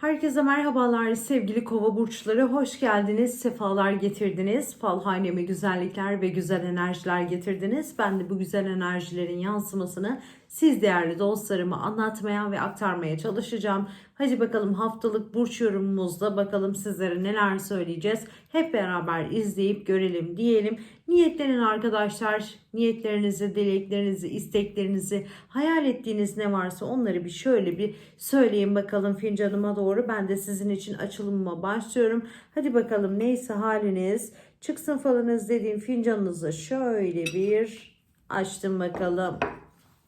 Herkese merhabalar sevgili kova burçları. Hoş geldiniz, sefalar getirdiniz. Fal haneme güzellikler ve güzel enerjiler getirdiniz. Ben de bu güzel enerjilerin yansımasını siz değerli dostlarıma anlatmaya ve aktarmaya çalışacağım. Hadi bakalım haftalık burç yorumumuzda bakalım sizlere neler söyleyeceğiz. Hep beraber izleyip görelim diyelim. Niyetlenin arkadaşlar. Niyetlerinizi, dileklerinizi, isteklerinizi, hayal ettiğiniz ne varsa onları bir şöyle bir söyleyin bakalım fincanıma doğru. Ben de sizin için açılımıma başlıyorum. Hadi bakalım neyse haliniz. Çıksın falınız dediğim fincanınızı şöyle bir açtım bakalım.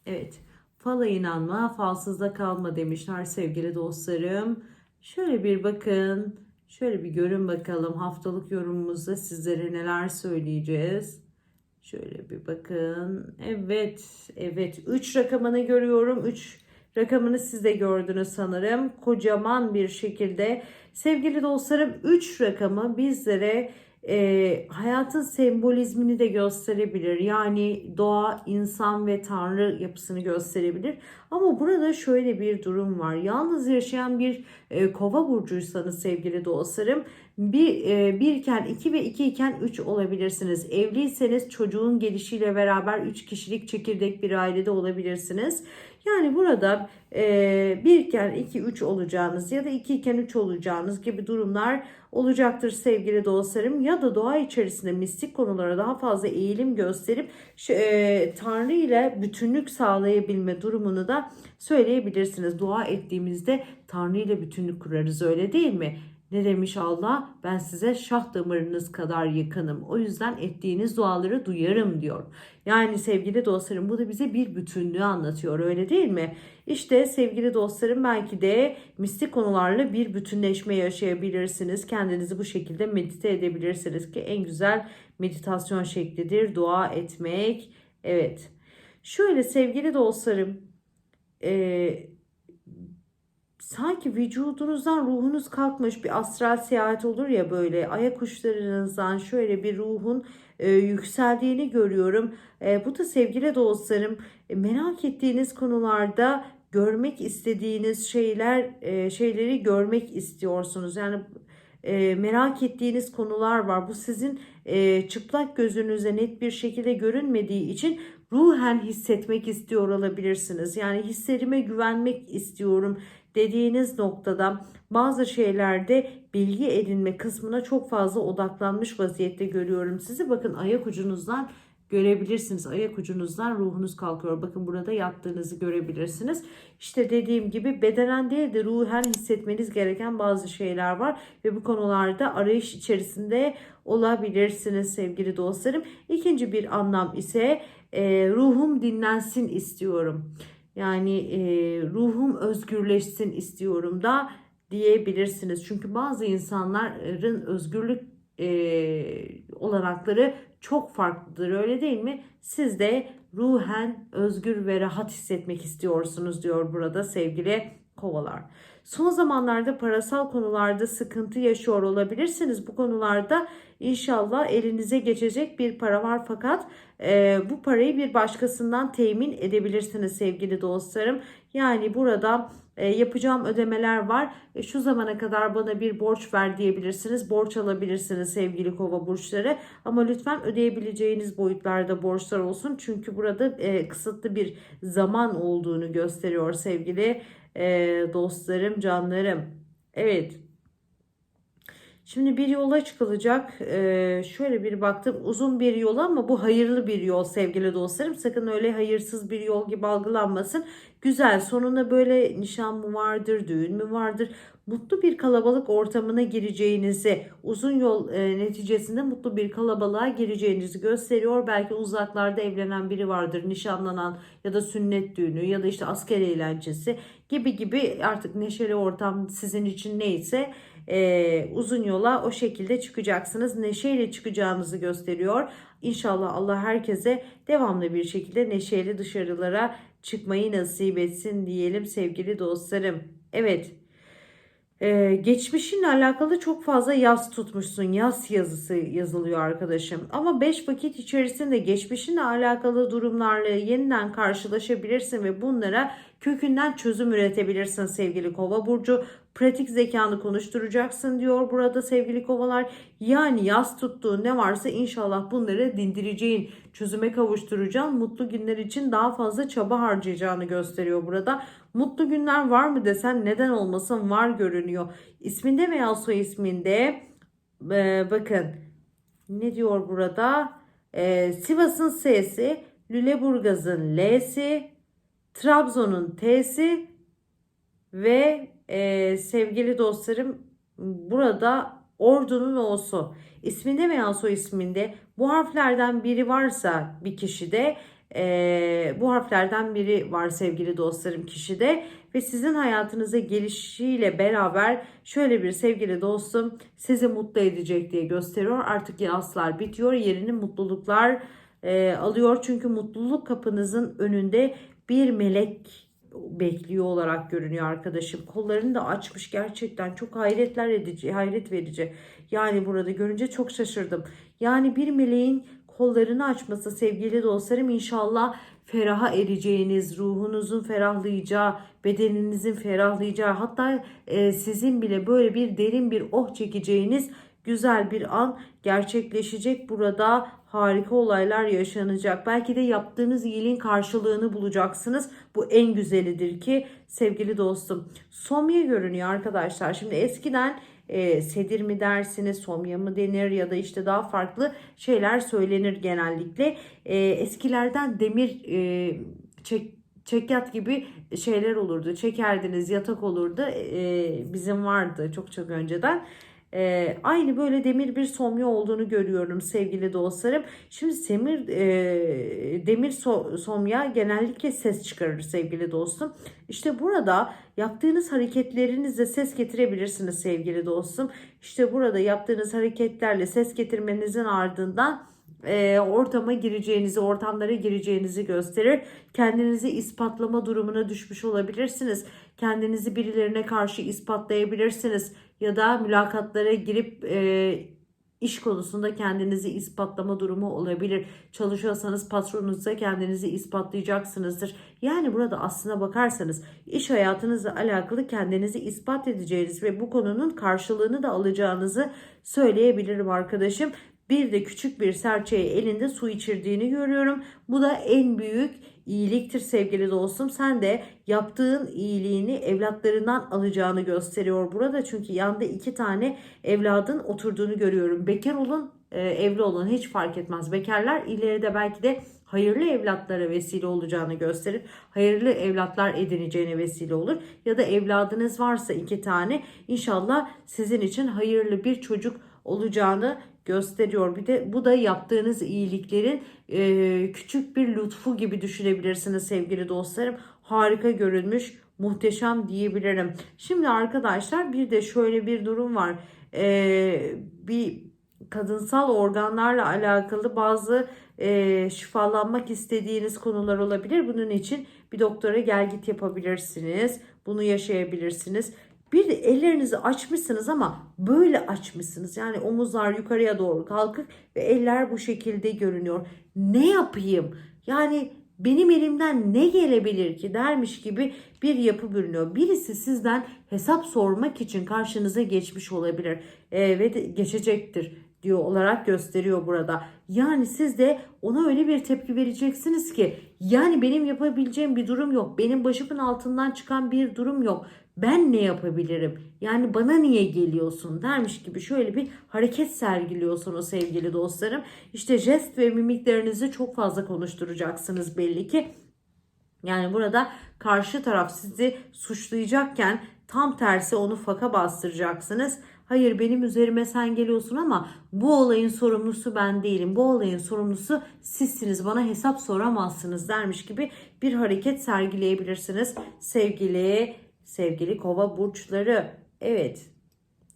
Evet. Fala inanma, falsızda kalma demişler sevgili dostlarım. Şöyle bir bakın. Şöyle bir görün bakalım haftalık yorumumuzda sizlere neler söyleyeceğiz. Şöyle bir bakın. Evet, evet. 3 rakamını görüyorum. 3 rakamını siz de gördünüz sanırım. Kocaman bir şekilde. Sevgili dostlarım 3 rakamı bizlere e, hayatın sembolizmini de gösterebilir. Yani doğa, insan ve tanrı yapısını gösterebilir. Ama burada şöyle bir durum var. Yalnız yaşayan bir e, kova burcuysanız sevgili dostlarım bir, e, bir iki ve iki iken üç olabilirsiniz. Evliyseniz çocuğun gelişiyle beraber üç kişilik çekirdek bir ailede olabilirsiniz. Yani burada e, bir iken iki üç olacağınız ya da iki iken üç olacağınız gibi durumlar olacaktır sevgili dostlarım. Ya da doğa içerisinde mistik konulara daha fazla eğilim gösterip e, Tanrı ile bütünlük sağlayabilme durumunu da söyleyebilirsiniz. Dua ettiğimizde Tanrı ile bütünlük kurarız öyle değil mi? Ne demiş Allah? Ben size şah damarınız kadar yakınım. O yüzden ettiğiniz duaları duyarım diyor. Yani sevgili dostlarım bu da bize bir bütünlüğü anlatıyor öyle değil mi? İşte sevgili dostlarım belki de mistik konularla bir bütünleşme yaşayabilirsiniz. Kendinizi bu şekilde medite edebilirsiniz ki en güzel meditasyon şeklidir dua etmek. Evet. Şöyle sevgili dostlarım eee sanki vücudunuzdan ruhunuz kalkmış bir astral seyahat olur ya böyle ayak uçlarınızdan şöyle bir ruhun e, yükseldiğini görüyorum. E, bu da sevgili dostlarım e, merak ettiğiniz konularda görmek istediğiniz şeyler e, şeyleri görmek istiyorsunuz. Yani e, merak ettiğiniz konular var. Bu sizin e, çıplak gözünüze net bir şekilde görünmediği için ruhen hissetmek istiyor olabilirsiniz. Yani hislerime güvenmek istiyorum dediğiniz noktada bazı şeylerde bilgi edinme kısmına çok fazla odaklanmış vaziyette görüyorum sizi. Bakın ayak ucunuzdan görebilirsiniz. Ayak ucunuzdan ruhunuz kalkıyor. Bakın burada yattığınızı görebilirsiniz. İşte dediğim gibi bedenen değil de ruhen hissetmeniz gereken bazı şeyler var ve bu konularda arayış içerisinde olabilirsiniz sevgili dostlarım. İkinci bir anlam ise e, ruhum dinlensin istiyorum. Yani e, ruhum özgürleşsin istiyorum da diyebilirsiniz. Çünkü bazı insanların özgürlük e, olanakları çok farklıdır öyle değil mi? Siz de ruhen özgür ve rahat hissetmek istiyorsunuz diyor burada sevgili kovalar. Son zamanlarda parasal konularda sıkıntı yaşıyor olabilirsiniz. Bu konularda inşallah elinize geçecek bir para var fakat e, bu parayı bir başkasından temin edebilirsiniz sevgili dostlarım. Yani burada yapacağım ödemeler var. E, şu zamana kadar bana bir borç ver diyebilirsiniz. Borç alabilirsiniz sevgili kova burçları. Ama lütfen ödeyebileceğiniz boyutlarda borçlar olsun. Çünkü burada e, kısıtlı bir zaman olduğunu gösteriyor sevgili e, dostlarım, canlarım. Evet. Şimdi bir yola çıkılacak. Ee, şöyle bir baktım uzun bir yol ama bu hayırlı bir yol sevgili dostlarım. Sakın öyle hayırsız bir yol gibi algılanmasın. Güzel sonunda böyle nişan mı vardır, düğün mü vardır? Mutlu bir kalabalık ortamına gireceğinizi, uzun yol e, neticesinde mutlu bir kalabalığa gireceğinizi gösteriyor. Belki uzaklarda evlenen biri vardır, nişanlanan ya da sünnet düğünü ya da işte asker eğlencesi gibi gibi artık neşeli ortam sizin için neyse e, uzun yola o şekilde çıkacaksınız. Neşeyle çıkacağınızı gösteriyor. İnşallah Allah herkese devamlı bir şekilde neşeyle dışarılara çıkmayı nasip etsin diyelim sevgili dostlarım. Evet. Ee, geçmişinle alakalı çok fazla yaz tutmuşsun. Yaz yazısı yazılıyor arkadaşım. Ama 5 vakit içerisinde geçmişinle alakalı durumlarla yeniden karşılaşabilirsin ve bunlara kökünden çözüm üretebilirsin sevgili kova burcu. Pratik zekanı konuşturacaksın diyor burada sevgili kovalar. Yani yaz tuttuğun ne varsa inşallah bunları dindireceğin, çözüme kavuşturacağın, mutlu günler için daha fazla çaba harcayacağını gösteriyor burada. Mutlu günler var mı desen neden olmasın var görünüyor. İsminde veya soy isminde e, bakın ne diyor burada? E, Sivas'ın S'si, Lüleburgaz'ın L'si, Trabzon'un T'si ve e, sevgili dostlarım burada Ordu'nun O'su. İsminde veya soy isminde bu harflerden biri varsa bir kişide e, bu harflerden biri var sevgili dostlarım kişide ve sizin hayatınıza gelişiyle beraber şöyle bir sevgili dostum sizi mutlu edecek diye gösteriyor. Artık yaslar bitiyor yerini mutluluklar e, alıyor çünkü mutluluk kapınızın önünde bir melek bekliyor olarak görünüyor arkadaşım. Kollarını da açmış gerçekten çok hayretler edici, hayret verici. Yani burada görünce çok şaşırdım. Yani bir meleğin kollarını açması sevgili dostlarım inşallah feraha ereceğiniz, ruhunuzun ferahlayacağı, bedeninizin ferahlayacağı hatta e, sizin bile böyle bir derin bir oh çekeceğiniz güzel bir an gerçekleşecek. Burada harika olaylar yaşanacak. Belki de yaptığınız iyiliğin karşılığını bulacaksınız. Bu en güzelidir ki sevgili dostum. Somya görünüyor arkadaşlar. Şimdi eskiden e, sedir mi dersiniz, somya mı denir ya da işte daha farklı şeyler söylenir genellikle. E, eskilerden demir e, çek çekyat gibi şeyler olurdu. Çekerdiniz yatak olurdu. E, bizim vardı çok çok önceden. E, aynı böyle demir bir somya olduğunu görüyorum sevgili dostlarım. Şimdi semir e, demir so, somya genellikle ses çıkarır sevgili dostum. İşte burada yaptığınız hareketlerinizle ses getirebilirsiniz sevgili dostum. İşte burada yaptığınız hareketlerle ses getirmenizin ardından e, ortama gireceğinizi, ortamlara gireceğinizi gösterir. Kendinizi ispatlama durumuna düşmüş olabilirsiniz. Kendinizi birilerine karşı ispatlayabilirsiniz. Ya da mülakatlara girip e, iş konusunda kendinizi ispatlama durumu olabilir. Çalışıyorsanız patronunuza kendinizi ispatlayacaksınızdır. Yani burada aslına bakarsanız iş hayatınızla alakalı kendinizi ispat edeceğiniz ve bu konunun karşılığını da alacağınızı söyleyebilirim arkadaşım. Bir de küçük bir serçeye elinde su içirdiğini görüyorum. Bu da en büyük iyiliktir sevgili dostum. Sen de yaptığın iyiliğini evlatlarından alacağını gösteriyor burada. Çünkü yanında iki tane evladın oturduğunu görüyorum. Bekar olun, e, evli olun hiç fark etmez. Bekarlar ileride belki de hayırlı evlatlara vesile olacağını gösterir. Hayırlı evlatlar edineceğine vesile olur. Ya da evladınız varsa iki tane inşallah sizin için hayırlı bir çocuk olacağını gösteriyor. Bir de bu da yaptığınız iyiliklerin e, küçük bir lütfu gibi düşünebilirsiniz sevgili dostlarım. Harika görünmüş, muhteşem diyebilirim. Şimdi arkadaşlar bir de şöyle bir durum var. E, bir kadınsal organlarla alakalı bazı e, şifalanmak istediğiniz konular olabilir. Bunun için bir doktora gel git yapabilirsiniz. Bunu yaşayabilirsiniz. Bir de ellerinizi açmışsınız ama böyle açmışsınız. Yani omuzlar yukarıya doğru kalkık ve eller bu şekilde görünüyor. Ne yapayım? Yani benim elimden ne gelebilir ki dermiş gibi bir yapı bürünüyor. Birisi sizden hesap sormak için karşınıza geçmiş olabilir e, ve geçecektir diyor olarak gösteriyor burada. Yani siz de ona öyle bir tepki vereceksiniz ki yani benim yapabileceğim bir durum yok. Benim başımın altından çıkan bir durum yok ben ne yapabilirim? Yani bana niye geliyorsun dermiş gibi şöyle bir hareket sergiliyorsunuz sevgili dostlarım. İşte jest ve mimiklerinizi çok fazla konuşturacaksınız belli ki. Yani burada karşı taraf sizi suçlayacakken tam tersi onu faka bastıracaksınız. Hayır benim üzerime sen geliyorsun ama bu olayın sorumlusu ben değilim. Bu olayın sorumlusu sizsiniz. Bana hesap soramazsınız dermiş gibi bir hareket sergileyebilirsiniz sevgili sevgili kova burçları. Evet.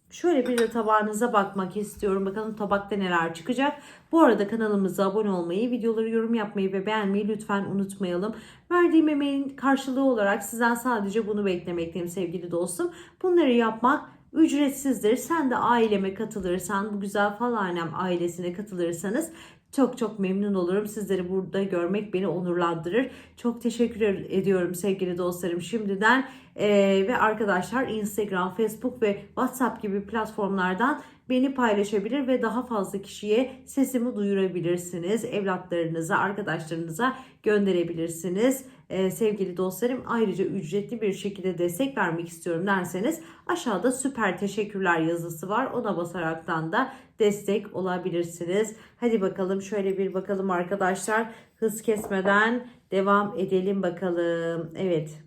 Şöyle bir de tabağınıza bakmak istiyorum. Bakalım tabakta neler çıkacak. Bu arada kanalımıza abone olmayı, videoları yorum yapmayı ve beğenmeyi lütfen unutmayalım. Verdiğim emeğin karşılığı olarak sizden sadece bunu beklemekteyim sevgili dostum. Bunları yapmak ücretsizdir. Sen de aileme katılırsan, bu güzel fal ailesine katılırsanız Çok çok memnun olurum. Sizleri burada görmek beni onurlandırır. Çok teşekkür ediyorum sevgili dostlarım şimdiden. Ee, ve arkadaşlar Instagram, Facebook ve WhatsApp gibi platformlardan beni paylaşabilir ve daha fazla kişiye sesimi duyurabilirsiniz. Evlatlarınıza, arkadaşlarınıza gönderebilirsiniz. Ee, sevgili dostlarım ayrıca ücretli bir şekilde destek vermek istiyorum derseniz aşağıda süper teşekkürler yazısı var. Ona basaraktan da destek olabilirsiniz. Hadi bakalım şöyle bir bakalım arkadaşlar. Hız kesmeden devam edelim bakalım. Evet.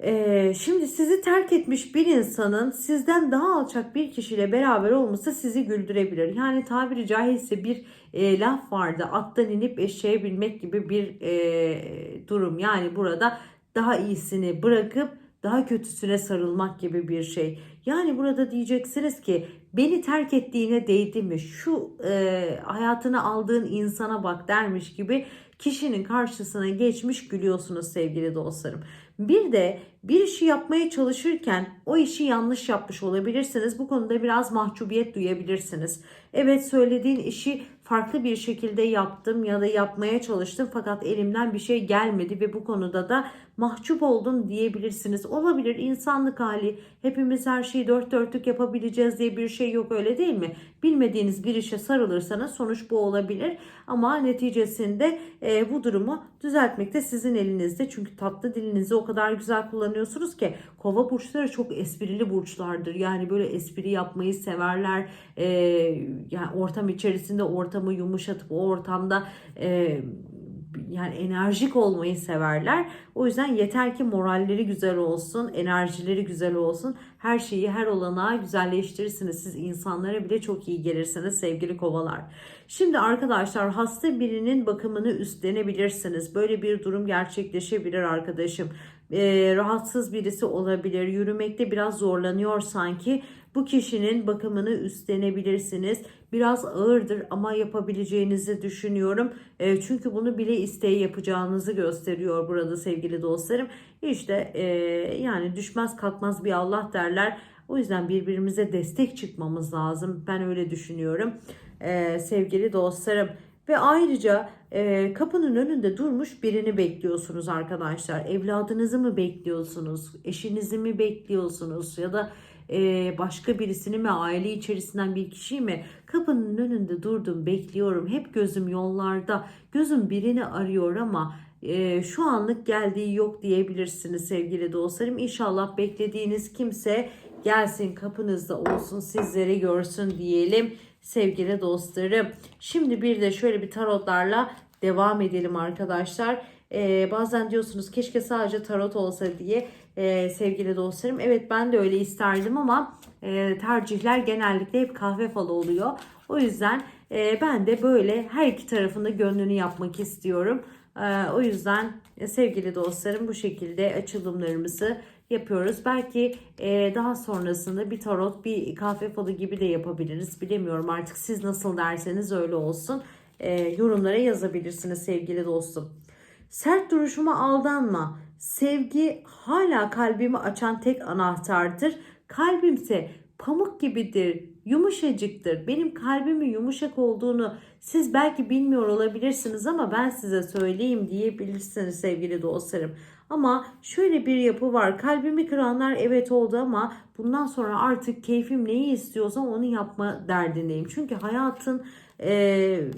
Ee, şimdi sizi terk etmiş bir insanın sizden daha alçak bir kişiyle beraber olması sizi güldürebilir. Yani tabiri caizse bir e, laf vardı. Attan inip eşeğe binmek gibi bir e, durum. Yani burada daha iyisini bırakıp daha kötüsüne sarılmak gibi bir şey. Yani burada diyeceksiniz ki beni terk ettiğine değdi mi? Şu e, hayatını aldığın insana bak dermiş gibi kişinin karşısına geçmiş gülüyorsunuz sevgili dostlarım. Bir de bir işi yapmaya çalışırken o işi yanlış yapmış olabilirsiniz. Bu konuda biraz mahcubiyet duyabilirsiniz. Evet söylediğin işi farklı bir şekilde yaptım ya da yapmaya çalıştım fakat elimden bir şey gelmedi ve bu konuda da mahcup oldum diyebilirsiniz. Olabilir insanlık hali. Hepimiz her şeyi dört dörtlük yapabileceğiz diye bir şey yok öyle değil mi? Bilmediğiniz bir işe sarılırsanız sonuç bu olabilir. Ama neticesinde e, bu durumu düzeltmek de sizin elinizde. Çünkü tatlı dilinizi o kadar güzel kullanıyorsunuz ki kova burçları çok esprili burçlardır. Yani böyle espri yapmayı severler. E, yani ortam içerisinde ortamı yumuşatıp o ortamda e, yani enerjik olmayı severler. O yüzden yeter ki moralleri güzel olsun, enerjileri güzel olsun. Her şeyi her olanağı güzelleştirirsiniz. Siz insanlara bile çok iyi gelirsiniz sevgili kovalar. Şimdi arkadaşlar hasta birinin bakımını üstlenebilirsiniz. Böyle bir durum gerçekleşebilir arkadaşım. Ee, rahatsız birisi olabilir. Yürümekte biraz zorlanıyor sanki. Bu kişinin bakımını üstlenebilirsiniz. Biraz ağırdır ama yapabileceğinizi düşünüyorum. E, çünkü bunu bile isteye yapacağınızı gösteriyor burada sevgili dostlarım. İşte e, yani düşmez kalkmaz bir Allah derler. O yüzden birbirimize destek çıkmamız lazım. Ben öyle düşünüyorum. E, sevgili dostlarım. Ve ayrıca e, kapının önünde durmuş birini bekliyorsunuz arkadaşlar. Evladınızı mı bekliyorsunuz? Eşinizi mi bekliyorsunuz? Ya da e, başka birisini mi aile içerisinden bir kişiyi mi kapının önünde durdum bekliyorum hep gözüm yollarda gözüm birini arıyor ama e, şu anlık geldiği yok diyebilirsiniz sevgili dostlarım İnşallah beklediğiniz kimse gelsin kapınızda olsun sizleri görsün diyelim sevgili dostlarım şimdi bir de şöyle bir tarotlarla devam edelim arkadaşlar ee, bazen diyorsunuz keşke sadece tarot olsa diye e, sevgili dostlarım. Evet ben de öyle isterdim ama e, tercihler genellikle hep kahve falı oluyor. O yüzden e, ben de böyle her iki tarafında gönlünü yapmak istiyorum. E, o yüzden sevgili dostlarım bu şekilde açılımlarımızı yapıyoruz. Belki e, daha sonrasında bir tarot, bir kahve falı gibi de yapabiliriz. Bilemiyorum artık siz nasıl derseniz öyle olsun. E, yorumlara yazabilirsiniz sevgili dostum. Sert duruşuma aldanma. Sevgi hala kalbimi açan tek anahtardır. Kalbimse pamuk gibidir, yumuşacıktır. Benim kalbimin yumuşak olduğunu siz belki bilmiyor olabilirsiniz ama ben size söyleyeyim diyebilirsiniz sevgili dostlarım. Ama şöyle bir yapı var. Kalbimi kıranlar evet oldu ama bundan sonra artık keyfim neyi istiyorsa onu yapma derdindeyim. Çünkü hayatın eee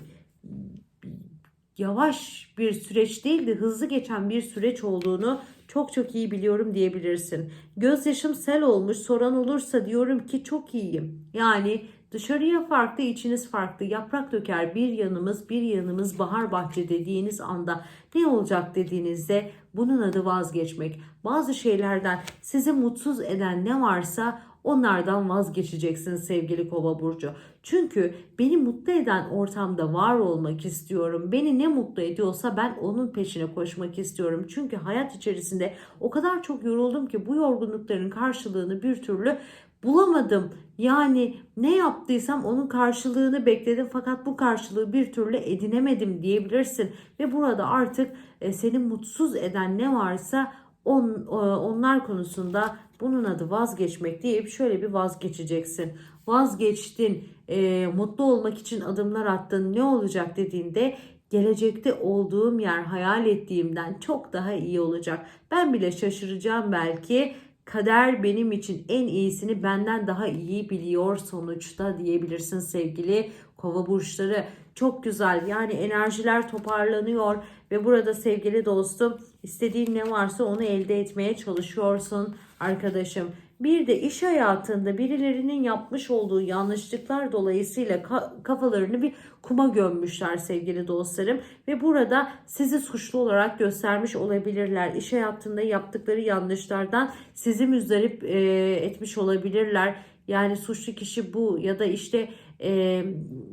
yavaş bir süreç değil de hızlı geçen bir süreç olduğunu çok çok iyi biliyorum diyebilirsin. Gözyaşım sel olmuş soran olursa diyorum ki çok iyiyim. Yani dışarıya farklı içiniz farklı yaprak döker bir yanımız bir yanımız bahar bahçe dediğiniz anda ne olacak dediğinizde bunun adı vazgeçmek. Bazı şeylerden sizi mutsuz eden ne varsa onlardan vazgeçeceksiniz sevgili kova burcu. Çünkü beni mutlu eden ortamda var olmak istiyorum. Beni ne mutlu ediyorsa ben onun peşine koşmak istiyorum. Çünkü hayat içerisinde o kadar çok yoruldum ki bu yorgunlukların karşılığını bir türlü bulamadım. Yani ne yaptıysam onun karşılığını bekledim fakat bu karşılığı bir türlü edinemedim diyebilirsin. Ve burada artık e, seni mutsuz eden ne varsa On, e, onlar konusunda bunun adı vazgeçmek deyip şöyle bir vazgeçeceksin. Vazgeçtin, e, mutlu olmak için adımlar attın, ne olacak dediğinde gelecekte olduğum yer hayal ettiğimden çok daha iyi olacak. Ben bile şaşıracağım belki. Kader benim için en iyisini benden daha iyi biliyor sonuçta diyebilirsin sevgili kova burçları. Çok güzel yani enerjiler toparlanıyor ve burada sevgili dostum istediğin ne varsa onu elde etmeye çalışıyorsun arkadaşım. Bir de iş hayatında birilerinin yapmış olduğu yanlışlıklar dolayısıyla ka- kafalarını bir kuma gömmüşler sevgili dostlarım ve burada sizi suçlu olarak göstermiş olabilirler. İş hayatında yaptıkları yanlışlardan sizi müzdarip e, etmiş olabilirler. Yani suçlu kişi bu ya da işte e,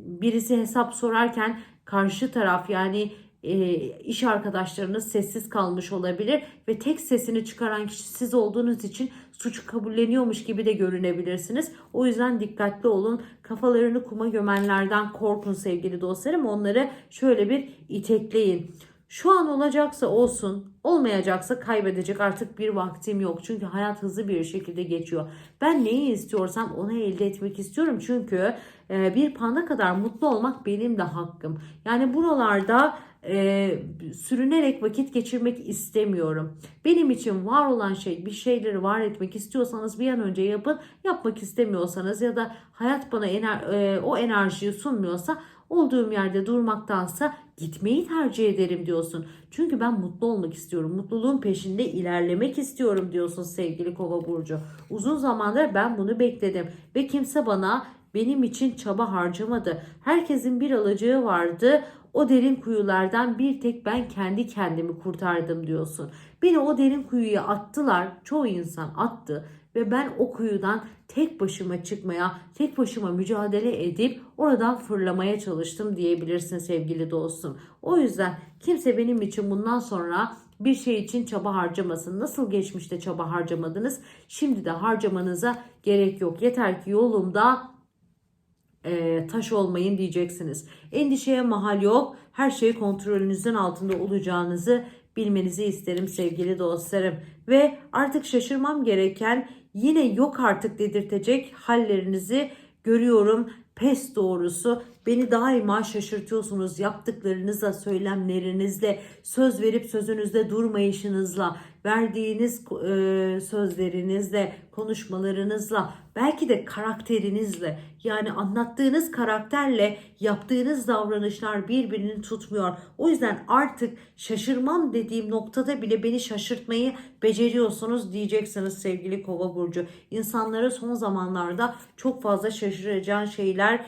birisi hesap sorarken karşı taraf yani iş arkadaşlarınız sessiz kalmış olabilir ve tek sesini çıkaran kişi siz olduğunuz için suçu kabulleniyormuş gibi de görünebilirsiniz. O yüzden dikkatli olun. Kafalarını kuma gömenlerden korkun sevgili dostlarım. Onları şöyle bir itekleyin. Şu an olacaksa olsun, olmayacaksa kaybedecek artık bir vaktim yok. Çünkü hayat hızlı bir şekilde geçiyor. Ben neyi istiyorsam onu elde etmek istiyorum. Çünkü e, bir panda kadar mutlu olmak benim de hakkım. Yani buralarda e, sürünerek vakit geçirmek istemiyorum. Benim için var olan şey bir şeyleri var etmek istiyorsanız bir an önce yapın. Yapmak istemiyorsanız ya da hayat bana ener, e, o enerjiyi sunmuyorsa olduğum yerde durmaktansa gitmeyi tercih ederim diyorsun. Çünkü ben mutlu olmak istiyorum. Mutluluğun peşinde ilerlemek istiyorum diyorsun sevgili Kova burcu. Uzun zamandır ben bunu bekledim ve kimse bana benim için çaba harcamadı. Herkesin bir alacağı vardı. O derin kuyulardan bir tek ben kendi kendimi kurtardım diyorsun. Beni o derin kuyuya attılar. Çoğu insan attı ve ben o kuyudan tek başıma çıkmaya, tek başıma mücadele edip oradan fırlamaya çalıştım diyebilirsin sevgili dostum. O yüzden kimse benim için bundan sonra bir şey için çaba harcamasın. Nasıl geçmişte çaba harcamadınız? Şimdi de harcamanıza gerek yok. Yeter ki yolumda taş olmayın diyeceksiniz. Endişeye mahal yok. Her şey kontrolünüzün altında olacağınızı bilmenizi isterim sevgili dostlarım. Ve artık şaşırmam gereken yine yok artık dedirtecek hallerinizi görüyorum. Pes doğrusu beni daima şaşırtıyorsunuz yaptıklarınızla, söylemlerinizle, söz verip sözünüzde durmayışınızla, verdiğiniz e, sözlerinizle, konuşmalarınızla, belki de karakterinizle yani anlattığınız karakterle yaptığınız davranışlar birbirini tutmuyor. O yüzden artık şaşırmam dediğim noktada bile beni şaşırtmayı beceriyorsunuz diyeceksiniz sevgili Kova burcu. İnsanlara son zamanlarda çok fazla şaşıracağın şeyler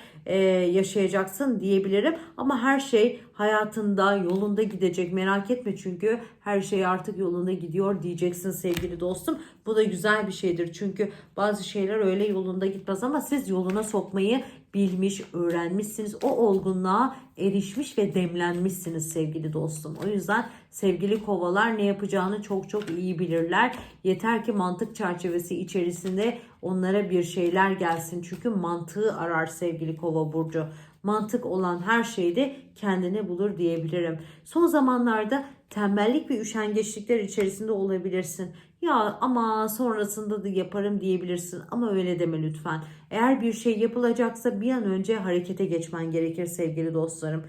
yaşayacaksın diyebilirim. Ama her şey hayatında yolunda gidecek merak etme çünkü her şey artık yolunda gidiyor diyeceksin sevgili dostum. Bu da güzel bir şeydir çünkü bazı şeyler öyle yolunda gitmez ama siz yoluna sokmayı bilmiş, öğrenmişsiniz. O olgunluğa erişmiş ve demlenmişsiniz sevgili dostum. O yüzden sevgili kovalar ne yapacağını çok çok iyi bilirler. Yeter ki mantık çerçevesi içerisinde onlara bir şeyler gelsin. Çünkü mantığı arar sevgili kova burcu. Mantık olan her şeyde kendini bulur diyebilirim. Son zamanlarda tembellik ve üşengeçlikler içerisinde olabilirsin. Ya ama sonrasında da yaparım diyebilirsin ama öyle deme lütfen. Eğer bir şey yapılacaksa bir an önce harekete geçmen gerekir sevgili dostlarım.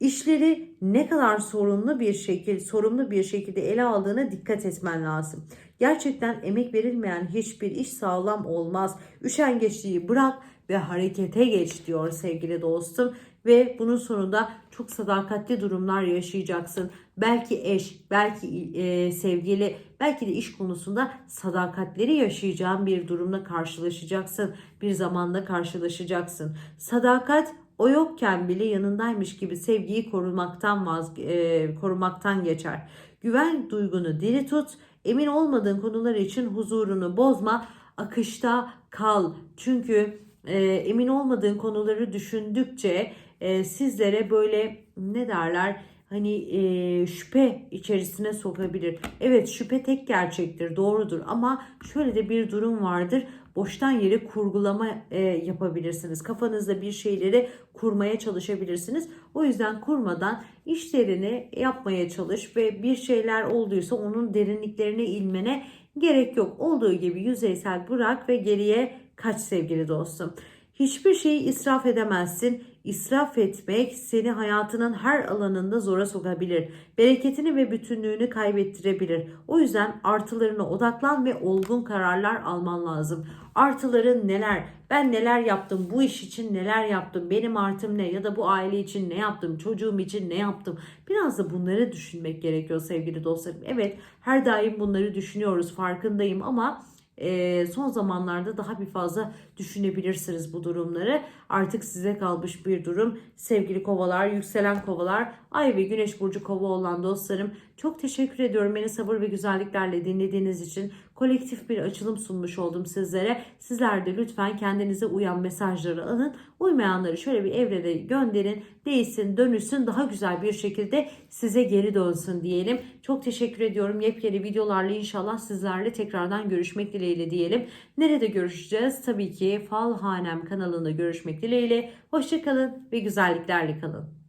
İşleri ne kadar sorumlu bir şekilde sorumlu bir şekilde ele aldığına dikkat etmen lazım. Gerçekten emek verilmeyen hiçbir iş sağlam olmaz. Üşengeçliği bırak ve harekete geç diyor sevgili dostum ve bunun sonunda çok sadakatli durumlar yaşayacaksın. Belki eş, belki e, sevgili, belki de iş konusunda sadakatleri yaşayacağın bir durumla karşılaşacaksın. Bir zamanda karşılaşacaksın. Sadakat o yokken bile yanındaymış gibi sevgiyi korumaktan vaz, e, korumaktan geçer. Güven duygunu diri tut. Emin olmadığın konular için huzurunu bozma. Akışta kal. Çünkü e, emin olmadığın konuları düşündükçe e, sizlere böyle ne derler hani e, şüphe içerisine sokabilir. Evet şüphe tek gerçektir doğrudur ama şöyle de bir durum vardır. boştan yere kurgulama e, yapabilirsiniz. Kafanızda bir şeyleri kurmaya çalışabilirsiniz. O yüzden kurmadan işlerini yapmaya çalış ve bir şeyler olduysa onun derinliklerine ilmene gerek yok. Olduğu gibi yüzeysel bırak ve geriye kaç sevgili dostum. Hiçbir şeyi israf edemezsin. İsraf etmek seni hayatının her alanında zora sokabilir. Bereketini ve bütünlüğünü kaybettirebilir. O yüzden artılarına odaklan ve olgun kararlar alman lazım. Artıların neler? Ben neler yaptım? Bu iş için neler yaptım? Benim artım ne? Ya da bu aile için ne yaptım? Çocuğum için ne yaptım? Biraz da bunları düşünmek gerekiyor sevgili dostlarım. Evet her daim bunları düşünüyoruz farkındayım ama e, son zamanlarda daha bir fazla düşünebilirsiniz bu durumları. Artık size kalmış bir durum. Sevgili kovalar, yükselen kovalar, ay ve güneş burcu kova olan dostlarım çok teşekkür ediyorum beni sabır ve güzelliklerle dinlediğiniz için. Kolektif bir açılım sunmuş oldum sizlere. Sizler de lütfen kendinize uyan mesajları alın. Uymayanları şöyle bir evrede gönderin. Değilsin, dönüşsün, daha güzel bir şekilde size geri dönsün diyelim. Çok teşekkür ediyorum. Yepyeni videolarla inşallah sizlerle tekrardan görüşmek dileğiyle diyelim. Nerede görüşeceğiz? Tabii ki Falhanem kanalında görüşmek dileğiyle. Hoşçakalın ve güzelliklerle kalın.